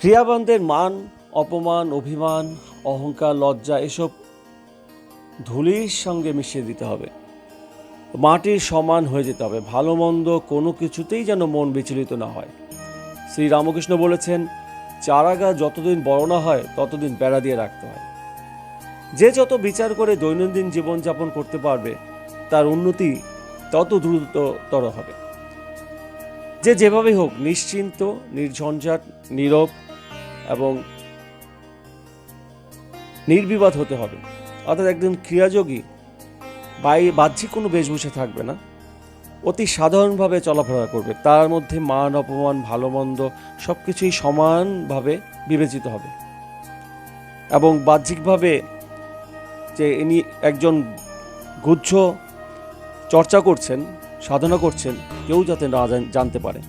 ক্রিয়াবানদের মান, অপমান, অভিমান, অহংকার, লজ্জা, এসব ধুলির সঙ্গে মিশিয়ে দিতে হবে। মাটির সমান হয়ে যেতে হবে। ভালো মন্দ কোনো কিছুতেই যেন মন বিচলিত না হয়। শ্রী রামকৃষ্ণ বলেছেন, চারাগা যতদিন বড় না হয়, ততদিন বেড়া দিয়ে রাখতে হয়। যে যত বিচার করে দৈনন্দিন জীবনযাপন করতে পারবে, তার উন্নতি তত দ্রুততর হবে। যে যেভাবেই হোক, নিশ্চিন্ত, নির্ঝঞ্ঝাট, নীরব এবং নির্বিবাদ হতে হবে। অর্থাৎ একজন ক্রিয়াযোগী বাই, বাহ্যিক কোনো বেশভূষা থাকবে না। অতি সাধারণভাবে চলাফেরা করবে। তার মধ্যে মান, অপমান ভালো মন্দ সব কিছুই সমানভাবে বিবেচিত হবে। এবং বাহ্যিকভাবে যে ইনি একজন গুচ্ছ চর্চা করছেন, সাধনা করছেন, কেউ যাতে না জানতে পারে।